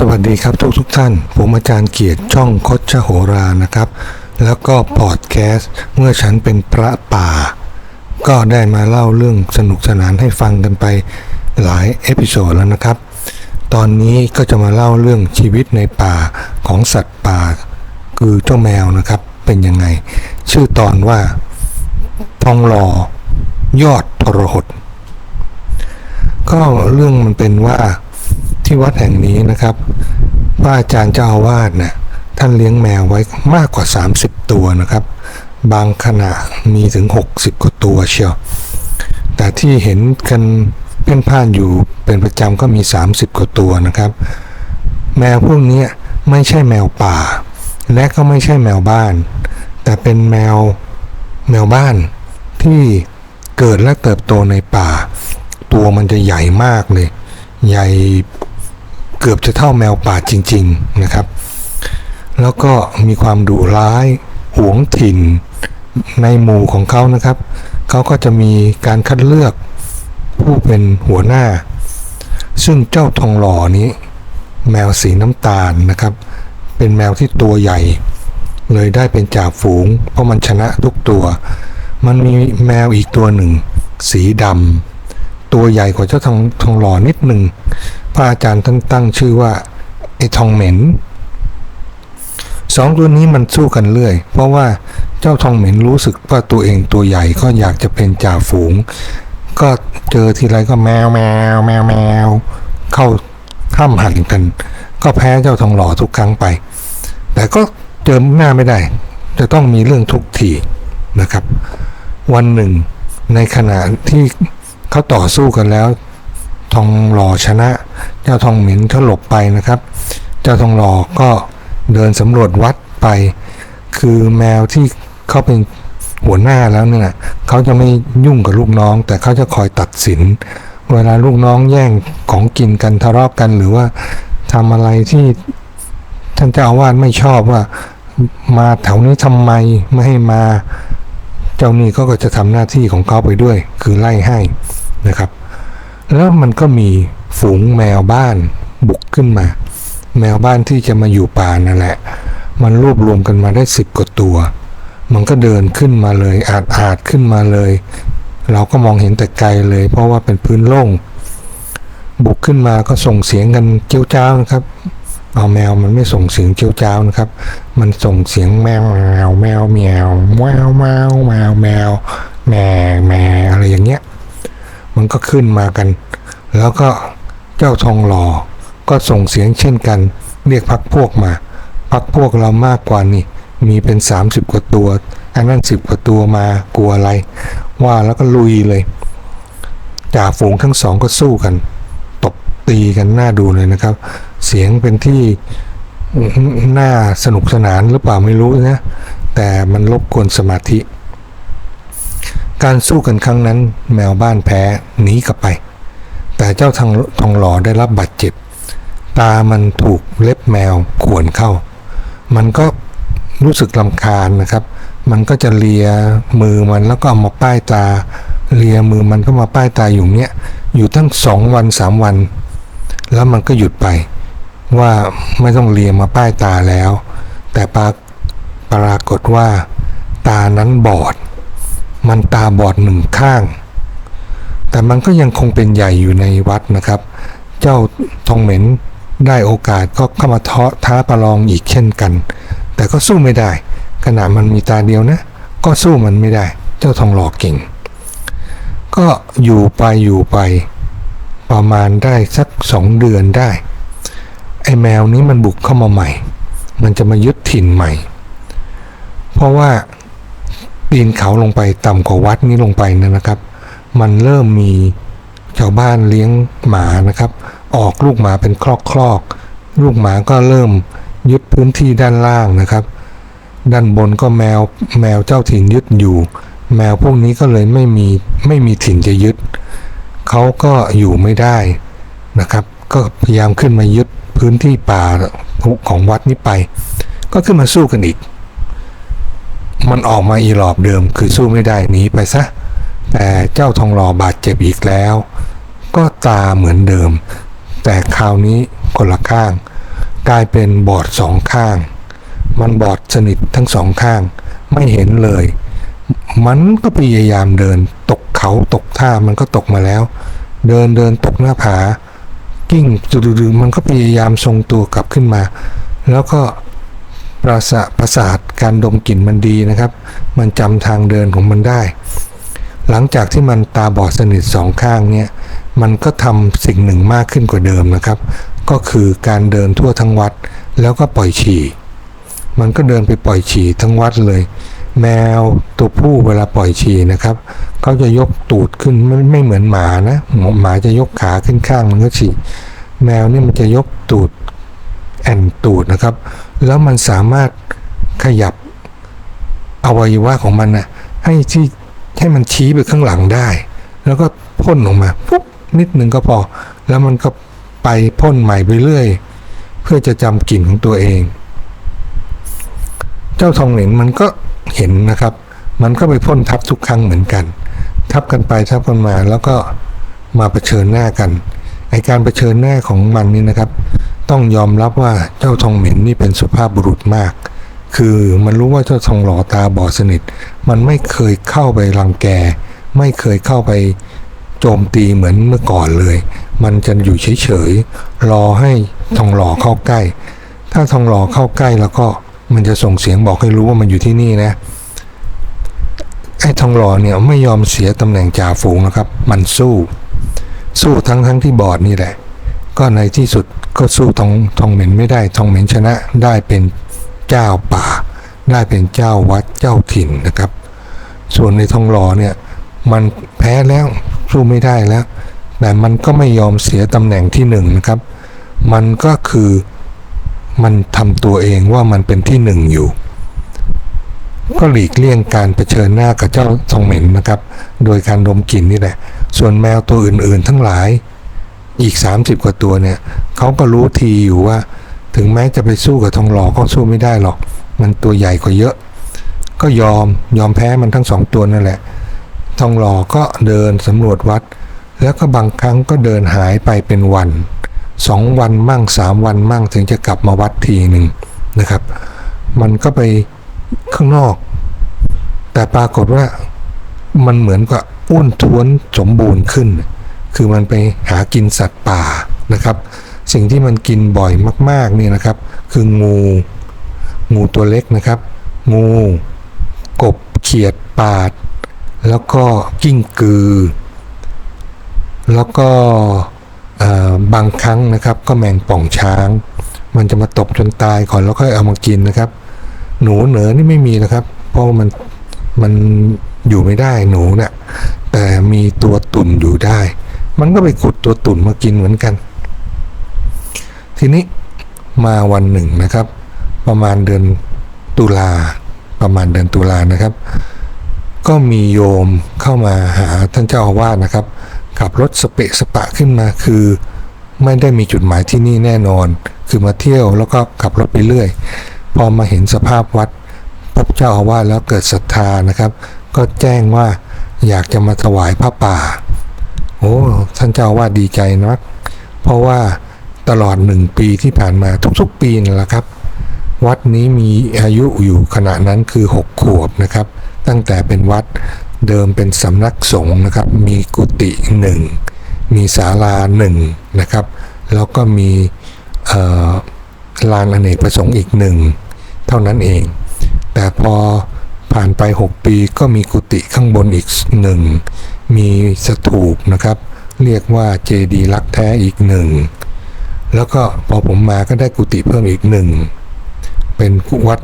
สวัสดีครับทุกทุกท่าน ผมอาจารย์เกียรติช่องคดชโหรานะครับ แล้วก็พอดแคสต์เมื่อฉันเป็นพระป่า ก็ได้มาเล่าเรื่องสนุกสนานให้ฟังกันไปหลายเอพิโซดแล้วนะครับ ตอนนี้ก็จะมาเล่าเรื่องชีวิตในป่าของสัตว์ป่า คือเจ้าแมวนะครับเป็นยังไง ชื่อตอนว่าทองหล่อยอดทรหดก็เรื่องมันเป็นว่า ที่วัดแห่งนี้นะครับพระอาจารย์เจ้าอาวาสนะท่านเลี้ยงแมวไว้มากกว่า 30 ตัวนะครับ บางขณะมีถึง 60กว่าตัวเชียว แต่ที่เห็นกันเพ่นพ่านอยู่เป็นประจำก็มี 30กว่าตัวนะครับ แมวพวกนี้ไม่ใช่แมวป่า และก็ไม่ใช่แมวบ้าน แต่เป็นแมวแมวบ้านที่เกิดและเติบโตในป่า ตัวมันจะใหญ่มากเลย ใหญ่ เกือบจะเท่าแมวป่าจริง ๆนะครับ แล้วก็มีความดุร้ายหวงถิ่นในหมู่ของเขานะครับ เขาก็จะมีการคัดเลือกผู้เป็นหัวหน้า ซึ่งเจ้าทองหล่อนี้ แมวสีน้ำตาลนะครับ เป็นแมวที่ตัวใหญ่ เลยได้เป็นจ่าฝูง เพราะมันชนะทุกตัว มันมีแมวอีกตัวหนึ่ง สีดำตัวใหญ่กว่าเจ้าทองทองหล่อนิดหนึ่ง ระอาจารย์ท่านตั้งชื่อว่าไอ้ทองเหม็นสองตัวนี้มันสู้กันเรื่อย เพราะว่าเจ้าทองเหม็นรู้สึกว่าตัวเองตัวใหญ่ก็อยากจะเป็นจ่าฝูง ก็เจอทีไรก็แมวแมวแมวแมวเข้าข้ามหันกัน ก็แพ้เจ้าทองหล่อทุกครั้งไป แต่ก็เจอหน้าไม่ได้ จะต้องมีเรื่องทุกทีนะครับ วันหนึ่งในขณะที่เขาต่อสู้กันแล้ว ทองหล่อชนะ เจ้าทองหม็นเขาหลบไปนะครับ เจ้าทองหล่อก็เดินสำรวจวัดไป คือแมวที่เขาเป็นหัวหน้าแล้วเนี่ยเขาจะไม่ยุ่งกับลูกน้อง แต่เขาจะคอยตัดสิน เวลาลูกน้องแย่งของกินกันทะเลาะกันหรือว่าทำอะไรที่ท่านเจ้าอาวาสไม่ชอบว่ามาแถวนี้ทำไมไม่ให้มา เจ้านี่ก็จะทำหน้าที่ของเขาไปด้วย คือไล่ให้นะครับ แล้วมันก็มีฝูงแมวบ้านบุกขึ้นมา แมวบ้านที่จะมาอยู่ป่านั่นแหละ มันรวบรวมกันมาได้สิบกว่าตัว มันก็เดินขึ้นมาเลย อาดอาดขึ้นมาเลย เราก็มองเห็นแต่ไกลเลย เพราะว่าเป็นพื้นโล่ง บุกขึ้นมาก็ส่งเสียงกันเจ้าจ้านะครับเอาแมวมันไม่ส่งเสียงเจ้าจ้านะครับ มันส่งเสียงแมวแมวแมวแมวแมวแมวแมวแมวแมวแมวอะไรอย่างเงี้ย มันก็ขึ้นมากัน แล้วก็เจ้าทองหล่อก็ส่งเสียงเช่นกัน เรียกพักพวกมา พักพวกเรามากกว่านี่ มีเป็น 30 กว่าตัวอันนั้นสิบกว่าตัวมากลัวอะไร ว่าแล้วก็ลุยเลยจ่าฝูงทั้งสองก็สู้กัน ตบตีกันน่าดูเลยนะครับ เสียงเป็นที่น่าสนุกสนานหรือเปล่าไม่รู้นะ แต่มันรบกวนสมาธิ การสู้กันครั้งนั้น แมวบ้านแพ้หนีกลับไป แต่เจ้าทองทองหล่อได้รับบาดเจ็บ ตามันถูกเล็บแมวข่วนเข้า มันก็รู้สึกลำคาญนะครับ มันก็จะเลียมือมันแล้วก็เอามาป้ายตา เลียมือมันก็มาป้ายตาอยู่เนี้ย อยู่ตั้งสองวันสามวัน แล้วมันก็หยุดไป ว่าไม่ต้องเลียมาป้ายตาแล้ว แต่ปรากปรากฏว่า ตานั้นบอด มันตาบอดหนึ่งข้าง แต่มันก็ยังคงเป็นใหญ่อยู่ในวัดนะครับ เจ้าทองเหม็นได้โอกาสก็เข้ามาท้อท้าประลองอีกเช่นกัน แต่ก็สู้ไม่ได้ขนาดมันมีตาเดียวนะ ก็สู้มันไม่ได้ เจ้าทองหล่อเก่ง ก็อยู่ไปอยู่ไป ประมาณได้สักสองเดือนได้ ไอ้แมวนี้มันบุกเข้ามาใหม่ มันจะมายึดถิ่นใหม่ เพราะว่า ปีนเขาลงไปต่ำกว่าวัดนี้ลงไปนะครับ มันเริ่มมีชาวบ้านเลี้ยงหมานะครับ ออกลูกหมาเป็นคลอกคลอกลูกหมาก็เริ่มยึดพื้นที่ด้านล่างนะครับ ด้านบนก็แมวแมวเจ้าถิ่นยึดอยู่ แมวพวกนี้ก็เลยไม่มีไม่มีถิ่นจะยึดเขาก็อยู่ไม่ได้นะครับ ก็พยายามขึ้นมายึดพื้นที่ป่าของวัดนี้ไป ก็ขึ้นมาสู้กันอีก มันออกมาอีหลอบเดิมคือสู้ไม่ได้หนีไปซะ แต่เจ้าทองหล่อบาดเจ็บอีกแล้ว ก็ตาเหมือนเดิม แต่คราวนี้คนละข้าง กลายเป็นบอดสองข้าง มันบอดสนิททั้งสองข้าง ไม่เห็นเลย มันก็พยายามเดิน ตกเขาตกท่ามันก็ตกมาแล้ว เดินเดินตกหน้าผา กิ้งจุดๆมันก็พยายามทรงตัวกลับขึ้นมา แล้วก็ ประสาประสาทการดมกลิ่นมันดีนะครับ มันจำทางเดินของมันได้ หลังจากที่มันตาบอดสนิทสองข้างเนี่ยมันก็ทำสิ่งหนึ่งมากขึ้นกว่าเดิมนะครับ ก็คือการเดินทั่วทั้งวัด แล้วก็ปล่อยฉี่ มันก็เดินไปปล่อยฉี่ทั้งวัดเลย แมวตัวผู้เวลาปล่อยฉี่นะครับเขาจะยกตูดขึ้นไม่ไม่เหมือนหมานะหมาจะยกขาขึ้นข้างมันก็ฉี่แมวนี่มันจะยกตูด แอนตูดนะครับ แล้วมันสามารถขยับอวัยวะของมันนะให้ที่ให้มันชี้ไปข้างหลังได้ แล้วก็พ่นออกมาปุ๊บนิดนึงก็พอ แล้วมันก็ไปพ่นใหม่ไปเรื่อย เพื่อจะจำกลิ่นของตัวเอง เจ้าทองเหลนมันก็เห็นนะครับ มันก็ไปพ่นทับทุกครั้งเหมือนกัน ทับกันไปทับกันมาแล้วก็มาเผชิญหน้ากันไอการเผชิญหน้าของมันนี่นะครับ ต้องยอมรับว่าเจ้าทองเหม็นนี่เป็นสุภาพบุรุษมาก คือมันรู้ว่าเจ้าทองหล่อตาบอดสนิท มันไม่เคยเข้าไปรังแก ไม่เคยเข้าไปโจมตีเหมือนเมื่อก่อนเลย มันจะอยู่เฉยๆ รอให้ทองหล่อเข้าใกล้ ถ้าทองหล่อเข้าใกล้แล้วก็มันจะส่งเสียงบอกให้รู้ว่ามันอยู่ที่นี่นะ ไอ้ทองหล่อเนี่ยไม่ยอมเสียตำแหน่งจ่าฝูงนะครับ มันสู้ สู้ทั้งทั้งที่บอดนี่แหละ ก็ในที่สุดก็สู้ทองทองเหม็นไม่ได้ทองเหม็นชนะได้เป็นเจ้าป่า ได้เป็นเจ้าวัดเจ้าถิ่นนะครับ ส่วนในทองหล่อเนี่ยมันแพ้แล้วสู้ไม่ได้แล้ว แต่มันก็ไม่ยอมเสียตำแหน่งที่หนึ่งนะครับ มันก็คือมันทำตัวเองว่ามันเป็นที่หนึ่งอยู่ ก็หลีกเลี่ยงการเผชิญหน้ากับเจ้าทองเหม็นนะครับ โดยการดมกลิ่นนี่แหละ ส่วนแมวตัวอื่นๆ ทั้งหลาย อีก 30 กว่าตัวเนี่ยเขาก็รู้ทีอยู่ว่า ถึงแม้จะไปสู้กับทองหล่อก็สู้ไม่ได้หรอก มันตัวใหญ่กว่าเยอะ ก็ยอมยอมแพ้มันทั้งสองตัวนั่นแหละ ทองหล่อก็เดินสำรวจวัด แล้วก็บางครั้งก็เดินหายไปเป็นวันสองวันมั่งสามวันมั่งถึงจะกลับมาวัดทีหนึ่งนะครับ มันก็ไปข้างนอก แต่ปรากฏว่ามันเหมือนกับอ้วนท้วนสมบูรณ์ขึ้น คือมันไปหากินสัตว์ป่านะครับ สิ่งที่มันกินบ่อยมากๆเนี่ยนะครับ คืองูงูตัวเล็กนะครับ งู กบเขียดปาด แล้วก็กิ้งกือ แล้วก็บางครั้งนะครับ ก็แมงป่องช้าง มันจะมาตบจนตายก่อนแล้วค่อยเอามากินนะครับ หนูเหนือนี่ไม่มีนะครับ เพราะมันมันอยู่ไม่ได้หนูเนะี่ยแต่มีตัวตุ่นอยู่ได้ มันก็ไปขุดตัวตุ่นมากินเหมือนกัน ทีนี้มาวันหนึ่งนะครับ ประมาณเดือนตุลาประมาณเดือนตุลานะครับ ก็มีโยมเข้ามาหาท่านเจ้าอาวาสนะครับขับรถสเปะสปะขึ้นมาคือ ไม่ได้มีจุดหมายที่นี่แน่นอน คือมาเที่ยวแล้วก็ขับรถไปเรื่อย พอมาเห็นสภาพวัดพระเจ้าอาวาสแล้วเกิดศรัทธานะครับ ก็แจ้งว่าอยากจะมาถวายผ้าป่า โอ้ท่านเจ้าอาวาดีใจนะเพราะว่าตลอดหนึ่งปีที่ผ่านมาทุกๆ ปีนั่นแหละครับ วัดนี้มีอายุอยู่ขณะนั้นคือ 6 ขวบนะครับ ตั้งแต่เป็นวัดเดิมเป็นสำนักสงฆ์นะครับ มีกุฏิหนึ่งมีศาลาหนึ่งนะครับ แล้วก็มีลานอเนกประสงค์อีกหนึ่งเท่านั้นเอง แต่พอ ผ่านไป 6 ปีก็มีกุฏิข้างบนอีกหนึ่ง มีสถูปนะครับ เรียกว่าเจดีย์รักแท้อีกหนึ่ง แล้วก็พอผมมาก็ได้กุฏิเพิ่มอีกหนึ่ง เป็นวัด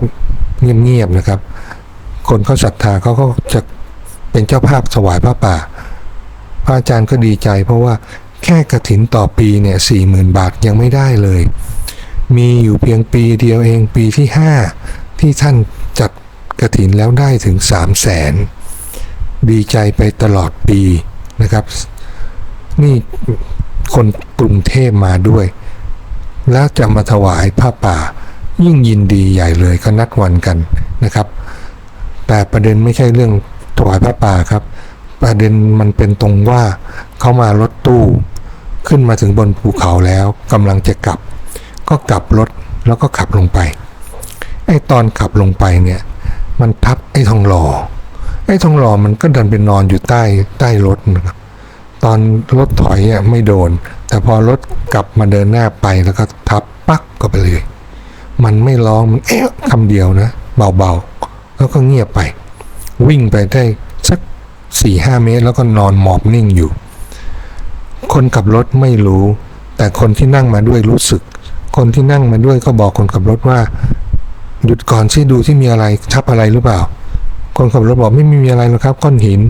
เงียบๆนะครับ คนเขาศรัทธาเขาก็จะเป็นเจ้าภาพถวายพระป่า พระอาจารย์ก็ดีใจ เพราะว่าแค่กระถินต่อปีเนี่ยสี่หมื่นบาทยังไม่ได้เลย มีอยู่เพียงปีเดียวเองปีที่ห้าที่ท่าน กระถินแล้วได้ถึงสามแสนดีใจไปตลอดปีนะครับ นี่คนกรุงเทพมาด้วย แล้วจะมาถวายผ้าป่า ยิ่งยินดีใหญ่เลยก็นัดวันกันนะครับ แต่ประเด็นไม่ใช่เรื่องถวายผ้าป่าครับ ประเด็นมันเป็นตรงว่าเขามารถตู้ขึ้นมาถึงบนภูเขาแล้วกำลังจะกลับ ก็กลับรถแล้วก็ขับลงไปไอ้ตอนขับลงไปเนี่ย มันทับไอ้ทองหล่อ ไอ้ทองหล่อมันก็ดันไปนอนอยู่ใต้ใต้รถนะครับ ตอนรถถอยอะไม่โดน แต่พอรถกลับมาเดินหน้าไปแล้วก็ทับปักก็ไปเลย มันไม่ร้องมันเอ๊ะคำเดียวนะ เบาๆ แล้วก็เงียบไป วิ่งไปได้สักสี่ห้าเมตร แล้วก็นอนหมอบนิ่งอยู่ คนขับรถไม่รู้ แต่คนที่นั่งมาด้วยรู้สึก คนที่นั่งมาด้วยก็บอกคนขับรถว่า หยุดก่อนช่ดูที่มีอะไรทับอะไรหรือเปล่า คนขับรถบอกไม่มีอะไรหรอกครับก้อนหิน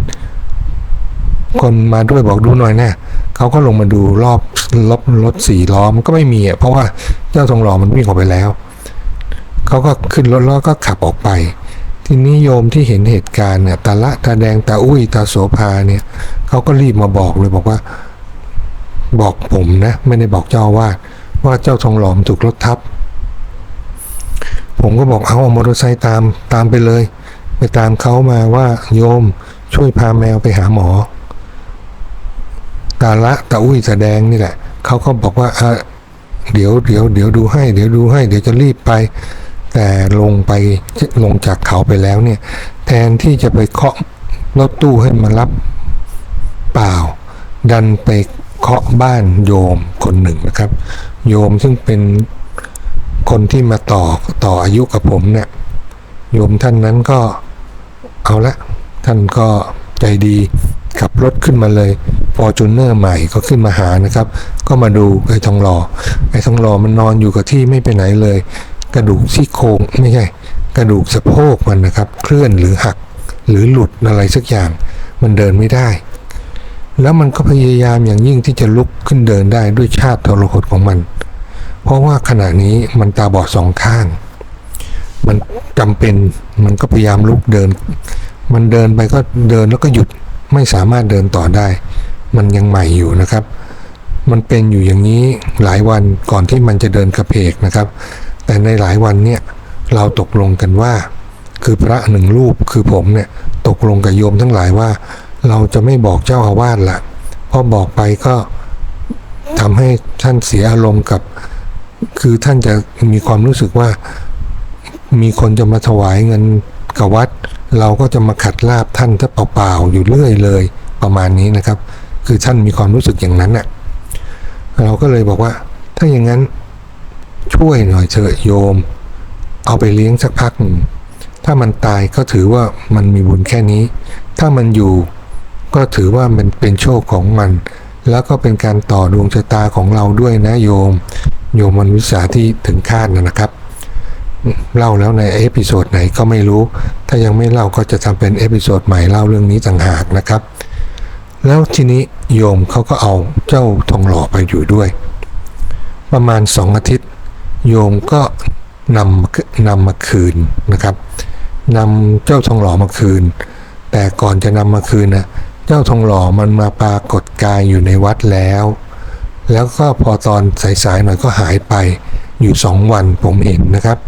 คนมาด้วยบอกดูหน่อยแน่เขาก็ลงมาดูรอบรถรถสี่ล้อมันก็ไม่มีอะเพราะว่าเจ้าทองหล่อมันวิ่งออกไปแล้ว เขาก็ขึ้นรถแล้วก็ขับออกไป ทีนี้โยมที่เห็นเหตุการณ์เนี่ยตาละตาแดงตาอุ้ยตาโสภาเนี่ยเขาก็รีบมาบอกเลยบอกว่า บอกผมนะ ไม่ได้บอกเจ้าอาวาว่าเจ้าทองหลอมถูกรถทับ ผมก็บอกเอาเอามอเตอร์ไซค์ตามตามไปเลย ไปตามเขามาว่าโยมช่วยพาแมวไปหาหมอ ตาละตาอุ้ยตาแดงนี่แหละเขาก็บอกว่าเดี๋ยวเดี๋ยวเดี๋ยวดูให้เดี๋ยวดูให้ เดี๋ยวจะรีบไป แต่ลงไปลงจากเขาไปแล้วเนี่ย แทนที่จะไปเคาะรถตู้ให้มารับเปล่า ดันไปเคาะบ้านโยมคนหนึ่งนะครับ โยมซึ่งเป็น คนที่มาต่อต่ออายุกับผมเนี่ยโยมท่านนั้นก็เอาละ ท่านก็ใจดีขับรถขึ้นมาเลยฟอร์จูเนอร์ใหม่ก็ขึ้นมาหานะครับ ก็มาดูไอ้ทองหล่อไอ้ทองหล่อมันนอนอยู่กับที่ไม่ไปไหนเลย กระดูกซี่โครงไม่ใช่กระดูกสะโพกมันนะครับ เคลื่อนหรือหักหรือหลุดอะไรสักอย่าง มันเดินไม่ได้ แล้วมันก็พยายามอย่างยิ่งที่จะลุกขึ้นเดินได้ด้วยชาติทรหดของมัน เพราะว่าขณะนี้มันตาบอดสองข้าง มันจำเป็นมันก็พยายามลุกเดิน มันเดินไปก็เดินแล้วก็หยุดไม่สามารถเดินต่อได้ มันยังใหม่อยู่นะครับ มันเป็นอยู่อย่างนี้หลายวันก่อนที่มันจะเดินกระเพกนะครับ แต่ในหลายวันเนี่ยเราตกลงกันว่า คือพระหนึ่งรูปคือผมเนี่ยตกลงกับโยมทั้งหลายว่า เราจะไม่บอกเจ้าอาวาสละเพราะบอกไปก็ทำให้ท่านเสียอารมณ์กับ คือท่านจะมีความรู้สึกว่ามีคนจะมาถวายเงินกับวัด เราก็จะมาขัดลาบท่านถ้าเปล่าๆอยู่เรื่อยเลยประมาณนี้นะครับ คือท่านมีความรู้สึกอย่างนั้นน่ะเราก็เลยบอกว่า ถ้าอย่างนั้นช่วยหน่อยเถอะโยม เอาไปเลี้ยงสักพักหนึ่งถ้ามันตายก็ถือว่ามันมีบุญแค่นี้ ถ้ามันอยู่ก็ถือว่ามันเป็นโชคของมัน แล้วก็เป็นการต่อดวงชะตาของเราด้วยนะโยม โยมมันวิสาที่ถึงคาดนะนะครับ เล่าแล้วในเอพิโซดไหนก็ไม่รู้ ถ้ายังไม่เล่าก็จะทำเป็นเอพิโซดใหม่เล่าเรื่องนี้ต่างหากนะครับ แล้วทีนี้โยมเขาก็เอาเจ้าทองหล่อไปอยู่ด้วย ประมาณสองอาทิตย์ โยมก็นำนำมาคืนนะครับนำเจ้าทองหล่อมาคืน แต่ก่อนจะนำมาคืนนะเจ้าทองหล่อมันมาปรากฏกายอยู่ในวัดแล้ว แล้วก็พอตอนสายๆหน่อยก็หายไปอยู่สองวันผมเห็นนะครับ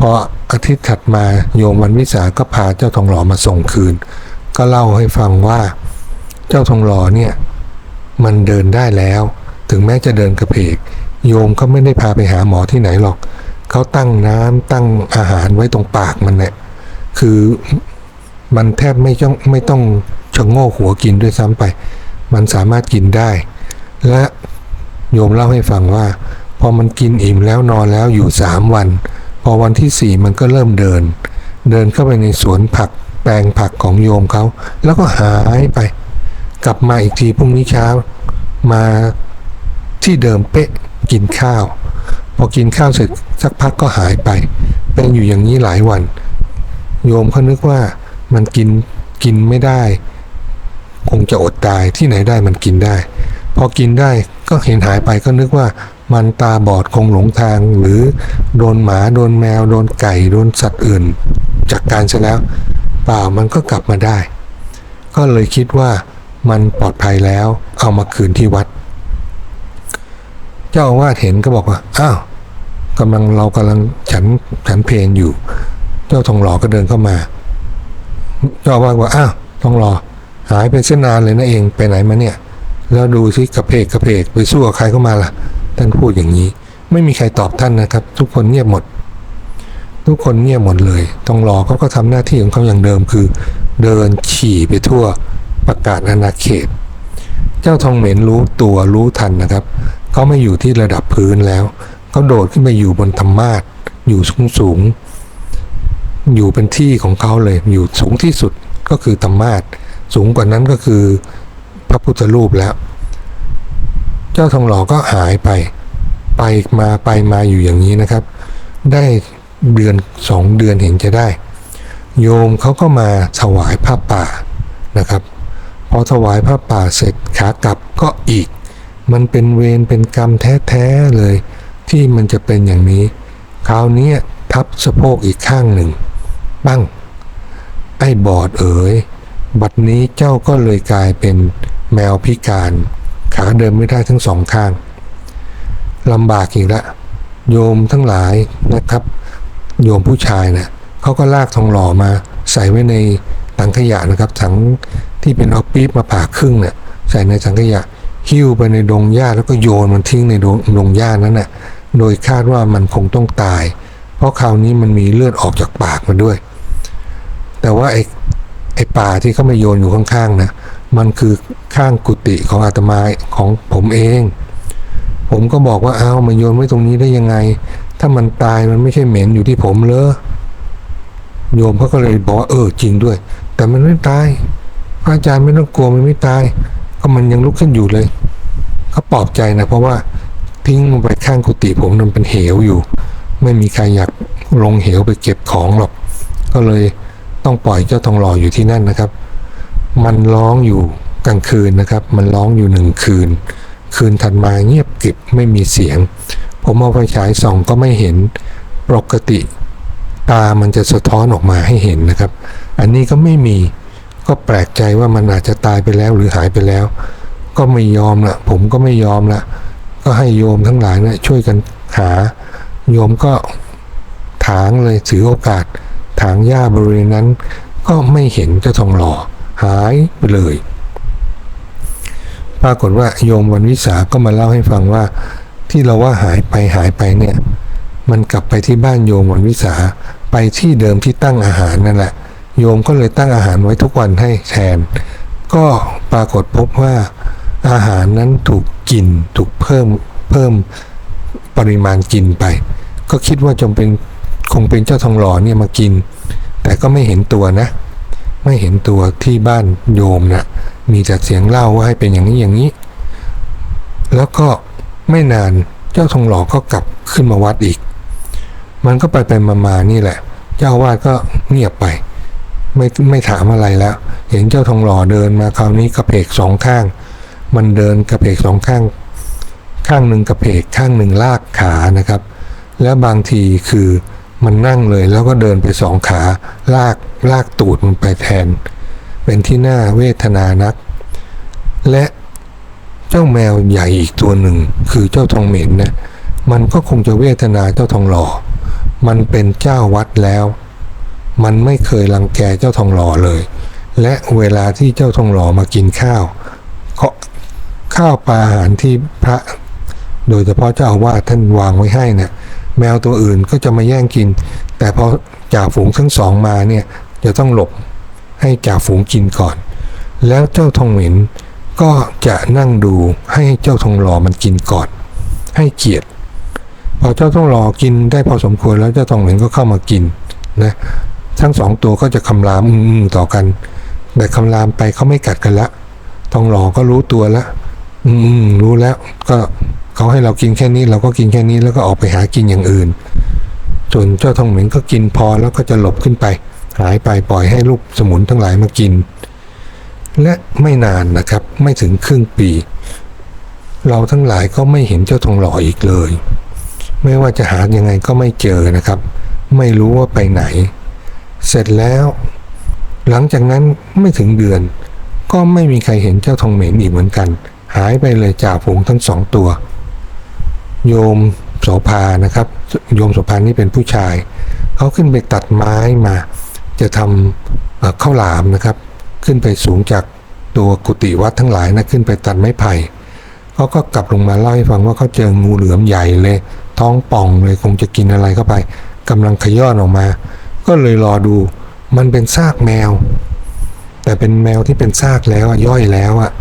พออาทิตย์ถัดมาโยมวันวิสาก็พาเจ้าทองหล่อมาส่งคืน ก็เล่าให้ฟังว่า เจ้าทองหล่อเนี่ยมันเดินได้แล้ว ถึงแม้จะเดินกระเพก โยมก็ไม่ได้พาไปหาหมอที่ไหนหรอกเขาตั้งน้ำตั้งอาหารไว้ตรงปากมันเนี่ยคือมันแทบไม่ต้องไม่ต้องชะโงกหัวกินด้วยซ้ำไป มันสามารถกินได้ และ โยมเล่าให้ฟังว่า พอมันกินอิ่มแล้วนอนแล้วอยู่สามวัน พอวันที่สี่มันก็เริ่มเดิน เดินเข้าไปในสวนผักแปลงผักของโยมเขา แล้วก็หายไป กลับมาอีกทีพรุ่งนี้เช้า มาที่เดิมเป๊ะกินข้าว พอกินข้าวเสร็จสักพักก็หายไป เป็นอยู่อย่างนี้หลายวัน โยมเขานึกว่ามันกินกินไม่ได้ คงจะอดตายที่ไหนได้มันกินได้ อกินได้ก็เห็นหายไปก็นึกว่ามันตาบอดคงหลงทาง หรือโดนหมาโดนแมว โดนไก่ โดนสัตว์อื่น จากการซะแล้วเปล่ามันก็กลับมาได้ ก็เลยคิดว่ามันปลอดภัยแล้วเอามาคืนที่วัด เจ้าอาวาสเห็นก็บอกว่าอ้าวกำลังเรากำลังฉันฉันเพลนอยู่ เจ้าทองหล่อก็เดินเข้ามาเจ้าอาวาสบอกอ้าวทองหล่อหายไปเส้นนานเลยนะเองไปไหนมาเนี่ย แล้วดูซิกระเพกกระเพกไปสู้กับใครเข้ามาล่ะ ท่านพูดอย่างนี้ ไม่มีใครตอบท่านนะครับ ทุกคนเงียบหมด ทุกคนเงียบหมดเลยทองหล่อเขาก็ทำหน้าที่ของเขาอย่างเดิมคือ เดินฉี่ไปทั่วประกาศอาณาเขต เจ้าทองเหม็นรู้ตัวรู้ทันนะครับเขาไม่อยู่ที่ระดับพื้นแล้วเขาโดดขึ้นไปอยู่บนธรรมาสอยู่สูงสูงอยู่เป็นที่ของเขาเลยอยู่สูงที่สุดก็คือธรรมาสสูงกว่านั้นก็คือ ระพุทธรูปแล้ว เจ้าทองหล่อก็หายไป ไปมาไปมาอยู่อย่างนี้นะครับ ได้เดือนสองเดือนเห็นจะได้ โยมเขาก็มาถวายผ้าป่านะครับพอถวายผ้าป่าเสร็จขากลับก็อีก มันเป็นเวรเป็นกรรมแท้ๆเลย ที่มันจะเป็นอย่างนี้ คราวนี้ทับสะโพกอีกข้างหนึ่งปั้งไอ้บอดเอ๋ยบัดนี้เจ้าก็เลยกลายเป็น แมวพิการ ขาเดินไม่ได้ทั้งสองข้างลำบากอีกละโยมทั้งหลายนะครับ โยมผู้ชายนะเขาก็ลากทองหล่อมา ใส่ไว้ในถังขยะนะครับถังที่เป็นเอาปี๊บมาผ่าครึ่งเนี่ยใส่ในถังขยะหิ้วไปในดงหญ้าแล้วก็โยนมันทิ้งในดงดงหญ้านั้นน่ะโดยคาดว่ามันคงต้องตาย เพราะคราวนี้มันมีเลือดออกจากปากมันด้วย แต่ว่าไอ้ไอ้ป่าที่เขามาโยนอยู่ข้างๆนะ มันคือข้างกุฏิของอาตมาของผมเอง ผมก็บอกว่าเอามาโยนไว้ตรงนี้ได้ยังไง ถ้ามันตายมันไม่ใช่เหม็นอยู่ที่ผมเลยโยมเขาก็เลยบอกว่าเออจริงด้วย แต่มันไม่ตายพระอาจารย์ไม่ต้องกลัวมันไม่ตาย ก็มันยังลุกขึ้นอยู่เลยเขาปลอบใจนะเพราะว่าทิ้งลงไปข้างกุฏิผมมันเป็นเหวอยู่ ไม่มีใครอยากลงเหวไปเก็บของหรอก ก็เลยต้องปล่อยเจ้าทองหล่ออยู่ที่นั่นนะครับ มันร้องอยู่กลางคืนนะครับ มันร้องอยู่หนึ่งคืน คืนถัดมาเงียบกริบไม่มีเสียง ผมเอาไฟฉายส่องก็ไม่เห็นปกติ ตามันจะสะท้อนออกมาให้เห็นนะครับ อันนี้ก็ไม่มีก็แปลกใจว่ามันอาจจะตายไปแล้วหรือหายไปแล้ว ก็ไม่ยอมละผมก็ไม่ยอมละก็ให้โยมทั้งหลายนะช่วยกันหา โยมก็ถางเลยถือโอกาส ถางหญ้าบริเวณนั้น ก็ไม่เห็นเจ้าทองหล่อ หายไปเลย ปรากฏว่าโยมวันวิสาก็มาเล่าให้ฟังว่า ที่เราว่าหายไปหายไปเนี่ย มันกลับไปที่บ้านโยมวันวิสาไปที่เดิมที่ตั้งอาหารนั่นแหละ โยมก็เลยตั้งอาหารไว้ทุกวันให้แทน ก็ปรากฏพบว่าอาหารนั้นถูกกินถูกเพิ่มเพิ่มปริมาณกินไป ก็คิดว่าจงเป็นคงเป็นเจ้าทองหล่อเนี่ยมากิน แต่ก็ไม่เห็นตัวนะ ไม่เห็นตัวที่บ้านโยมนะมีแต่เสียงเล่าว่าให้เป็นอย่างนี้อย่างนี้ แล้วก็ไม่นานเจ้าทองหล่อก็กลับขึ้นมาวัดอีก มันก็ไปไปมามานี่แหละ เจ้าวาดก็เงียบไป ไม่ไม่ถามอะไรแล้ว เห็นเจ้าทองหล่อเดินมาคราวนี้กระเพกสองข้าง มันเดินกระเพกสองข้าง ข้างหนึ่งกระเพกข้างหนึ่งลากขานะครับ แล้วบางทีคือ มันนั่งเลยแล้วก็เดินไปสองขา ลากลากตูดมันไปแทน เป็นที่น่าเวทนานัก และเจ้าแมวใหญ่อีกตัวหนึ่ง คือเจ้าทองเหม็นนะมันก็คงจะเวทนาเจ้าทองหล่อ มันเป็นเจ้าวัดแล้ว มันไม่เคยรังแกเจ้าทองหล่อเลย และเวลาที่เจ้าทองหล่อมากินข้าวก็ข้าวปลาอาหารที่พระ โดยเฉพาะเจ้าอาวาสท่านวางไว้ให้เนี่ย แมวตัวอื่นก็จะมาแย่งกิน แต่พอจ่าฝูงทั้งสองมาเนี่ยจะต้องหลบให้จ่าฝูงกินก่อน แล้วเจ้าทองเหม็นก็จะนั่งดูให้เจ้าทองหล่อมันกินก่อน ให้เกียรติพอเจ้าทองหล่อกินได้พอสมควรแล้วเจ้าทองเหม็นก็เข้ามากินนะทั้งสองตัวก็จะคำรามอืมๆต่อกัน แต่คำรามไปเขาไม่กัดกันละทองหล่อก็รู้ตัวล้วอืมรู้แล้วก็ เขาให้เรากินแค่นี้เราก็กินแค่นี้แล้วก็ออกไปหากินอย่างอื่น ส่วนเจ้าทองเหม็นก็กินพอแล้วก็จะหลบขึ้นไป หายไปปล่อยให้ลูกสมุนทั้งหลายมากิน และไม่นานนะครับไม่ถึงครึ่งปี เราทั้งหลายก็ไม่เห็นเจ้าทองหล่ออีกเลย ไม่ว่าจะหายังไงก็ไม่เจอนะครับ ไม่รู้ว่าไปไหน เสร็จแล้ว หลังจากนั้นไม่ถึงเดือน ก็ไม่มีใครเห็นเจ้าทองเหม็นอีกเหมือนกันหายไปเลยจากฝูงทั้งสองตัว โยมโสภานะครับ โยมโสภานี่เป็นผู้ชาย เขาขึ้นไปตัดไม้มา จะทำข้าวหลามนะครับ ขึ้นไปสูงจากตัวกุฏิวัดทั้งหลายนะขึ้นไปตัดไม้ไผ่เขาก็กลับลงมาเล่าให้ฟังว่าเขาเจองูเหลือมใหญ่เลย ท้องป่องเลยคงจะกินอะไรเข้าไปกำลังขย้อนออกมา ก็เลยรอดู มันเป็นซากแมว แต่เป็นแมวที่เป็นซากแล้วย่อยแล้วอะ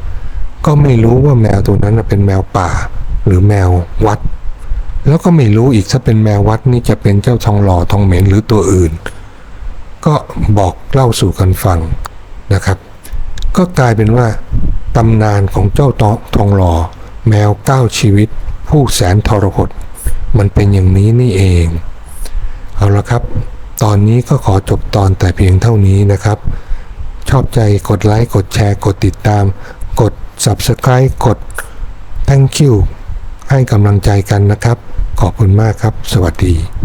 ก็ไม่รู้ว่าแมวตัวนั้นเป็นแมวป่า หรือแมววัด แล้วก็ไม่รู้อีกถ้าเป็นแมววัดนี่จะเป็นเจ้าทองหล่อทองเหม็นหรือตัวอื่น ก็บอกเล่าสู่กันฟังนะครับ ก็กลายเป็นว่าตำนานของเจ้าตองทองหล่อแมวเก้าชีวิต ผู้แสนทรหดมันเป็นอย่างนี้นี่เอง เอาละครับ ตอนนี้ก็ขอจบตอนแต่เพียงเท่านี้นะครับ ชอบใจกดไลค์ กดแชร์ กดติดตาม กด Subscribe กด Thank you ให้กำลังใจกันนะครับ ขอบคุณมากครับ สวัสดี